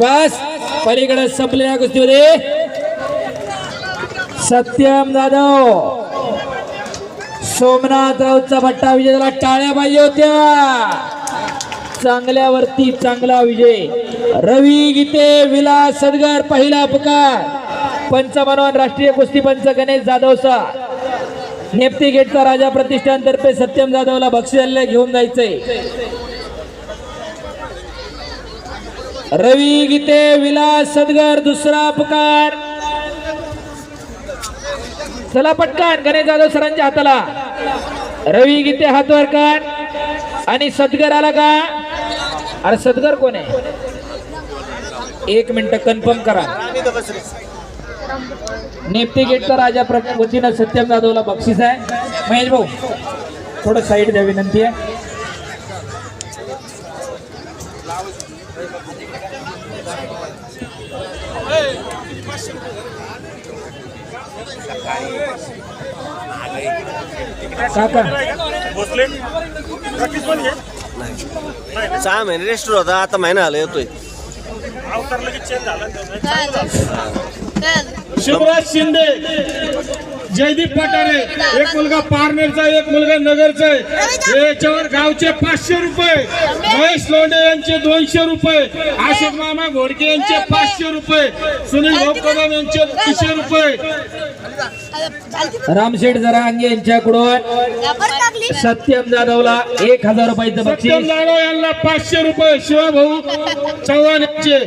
बस पलीकडे संपलेल्या कुस्तीमध्ये. सत्यम जाधव. सोमनाथ राऊतचा भट्टा विजय झाला. टाळ्या पाहिजे होत्या. चांगल्यावरती चांगला विजय. रवी गीते विलास सदगर पहिला पुकार पंच राष्ट्रीय कुस्ती पंच गणेश जाधवचा. नेप्ती गेटचा राजा प्रतिष्ठानतर्फे सत्यम जाधवला बक्षीस घेऊन जायचंय. रवी गीते विलास सदगर दुसरा पुकार चला पटकन गणेश जाधव सरांच्या हाताला. रवी गीते हातवर कर आणि सदगर आला का? अरे सदगर कोण आहे? एक मिनिट कन्फर्म करा. नेपती गेटचा राजा प्र- वतीनं सत्यम जाधवला बक्षीस आहे. महेश भाऊ थोडं साईड द्या विनंती आहे. काका. भोसले? प्रॅक्टिस पण घे. सहा महिने रेस्ट होता आता महिना आला येतोय. अवतार लगेच चेंज झाला. शिवराज शिंदे. जयदीप पठारे एक मुलगा पारनेरचा एक मुलगा नगरचा आहे. याच्यावर गावचे पाचशे रुपये. महेश लोंढे यांचे दोनशे रुपये. आशिक मामा घोडके यांचे पाचशे रुपये. सुनील भाऊ कदम यांचे तीनशे रुपये. रामशेठ जरांगे यांच्याकडून सत्यम जाधवला एक हजार रुपयाचं सत्यम जाधव यांना पाचशे रुपये. शिवभाऊ चव्हाण यांचे.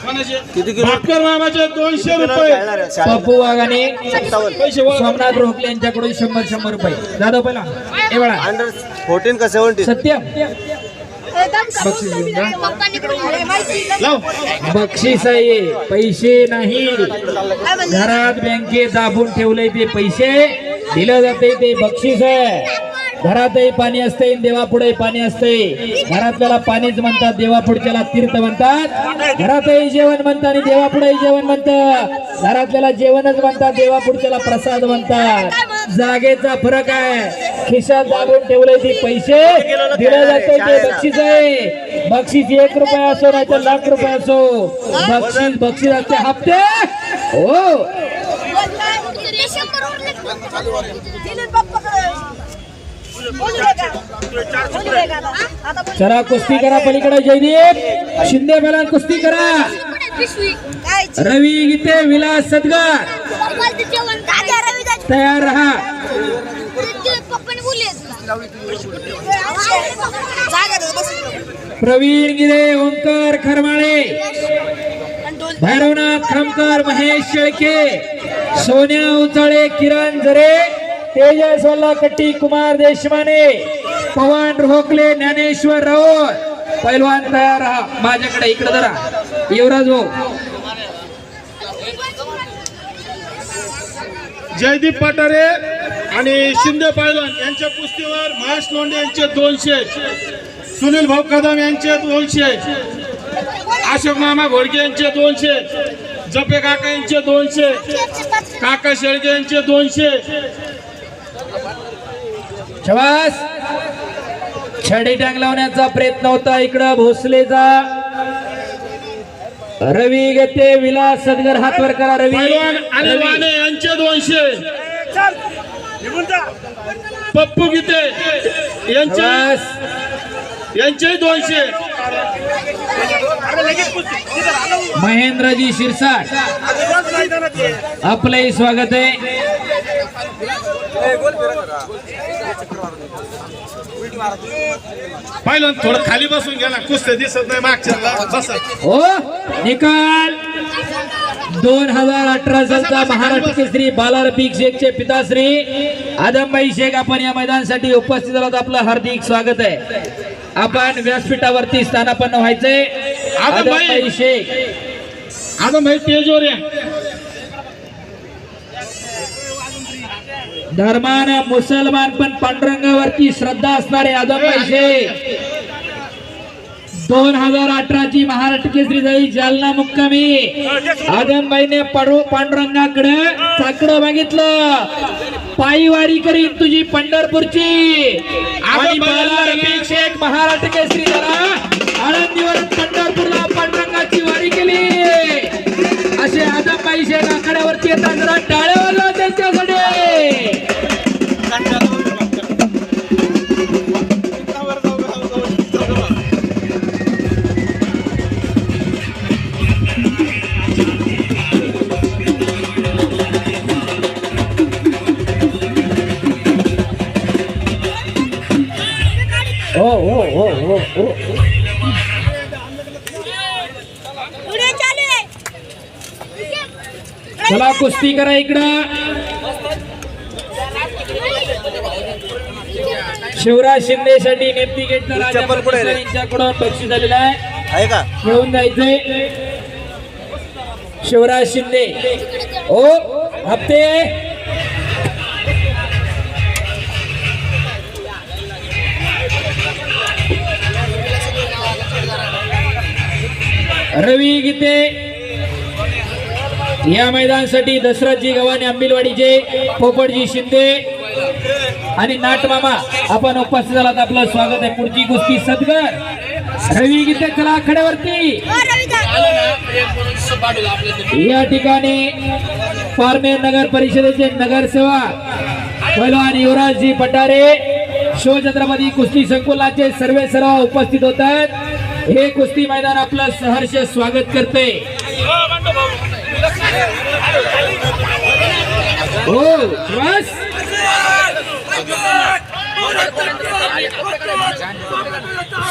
किती किलो? भाकर मामाचे दोनशे रुपये? पप्पू वाघाने. सोमनाथ रोखले यांच्याकडून शंभर शंभर रुपये. जाधव पहिला. अंडर फोर्टीन का सत्यम. लाव. बक्षीस आहे पैसे नाही. घरात बँकेत दाबून ठेवलंय ते पैसे. दिलं जाते ते बक्षीस आहे. घरातही पाणी असते देवापुढेही पाणी असते. घरातल्याला पाणीच म्हणतात देवापुढच्याला तीर्थ म्हणतात. घरातही जेवण म्हणतात आणि देवापुढेही जेवण म्हणतात घरातल्याला जेवणच म्हणतात देवापुढच्याला प्रसाद म्हणतात. जागेचा फरक आहे. खिशात दाबून ठेवलंय ते पैसे. दिलं जाते ते बक्षीस आहे. बक्षीस एक रुपये असो नाही तर लाख रुपये असो. बक्षीस बक्षीस असते हप्ते. हो. चला कुस्ती करा पलीकडे जयदीप. शिंदे मला कुस्ती करा. रवी गीते विलास सदगार. तयार राहा. प्रवीण गिरे ओंकार खरमाळे. भैरवनाथ खामकर महेश शेळके. सोन्या उचाळे किरण झरे तेजस वल्लाकट्टी कुमार देशमाने पवन रोखले ज्ञानेश्वर राऊत पैलवान तयार राहा माझ्याकडे इकडे जरा युवराज भाऊ जयदीप पठारे आणि शिंदे पैलवान यांच्या कुस्तीवर महेश लोंढे यांचे दोनशे सुनील भाऊ कदम यांचे दोनशे अशोक मामा घोडके यांचे दोनशे जपे काका यांचे दोनशे काका शेळके यांचे दोनशे शबास. छडी टांग लावण्याचा प्रयत्न होता इकडं भोसलेचा. रवी गते विलास सदगर हातवर करा रवी. वाणे यांचे दोनशे. पप्पू गीते यांचे शबास. यांचे दोनशे. महेंद्रजी शिरसाट. आपलंही स्वागत आहे. पैलवान थोडं खाली बसून गेला कुस्ते दिसत नाही मागच्या बसा. हो निकाल. दोन हजार अठरा सालचा महाराष्ट्र केसरी बालार पीक शेखचे पिताश्री. आदमबाई शेख आपण या मैदानासाठी उपस्थित आहोत. आपलं हार्दिक स्वागत आहे. आपण व्यासपीठावरती स्थानापन्न व्हायचंय. आदमबाई. आदमबाई शेख. आता भाई तेजोर. धर्मान मुसलमान पण पांडुरंगावरती श्रद्धा असणारे आदमबाई शेख. दोन हजार अठराची महाराष्ट्र केसरी जाई जालना मुक्कामी. आदमबाईने पाडू पांडुरंगाकडे साकडं मागितलं. पायी वारी करीन तुझी पंढरपूरची. रफिक शेख हो हो हो हो हो पुढे चालू कुस्ती करा इकडं. शिवराज शिंदे साठी नेमती गेटचा राजा चप्पल कुठे रे? यांच्याकडून बक्षीस आलेलं आहे. आहे का? घेऊन जायचंय. शिवराज शिंदे. ओ हप्ते रवी गीते. या मैदानासाठी दशरथजी गव्हाणे आंबिलवाडीचे पोपटजी शिंदे आणि नाटमामा आपण उपस्थित झालात आपलं स्वागत आहे पुढची कुस्ती सदगर रवी गीते चला आखाड्यावरती हो. या ठिकाणी पारनेर नगर परिषदेचे नगरसेवक पैलवान युवराजजी पटारे शिवछत्रपती कुस्ती संकुलाचे सर्वे सर्व उपस्थित होत आहेत हे कुस्ती मैदान आपलं सहर्ष स्वागत करते. हो बस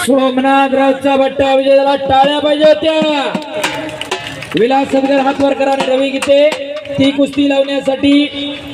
सोमनाथ रावचा भट्टा विजयाला टाळ्या पाहिजे होत्या. विलास सदगर हातवरकर आणि रवी गीते. ती कुस्ती लावण्यासाठी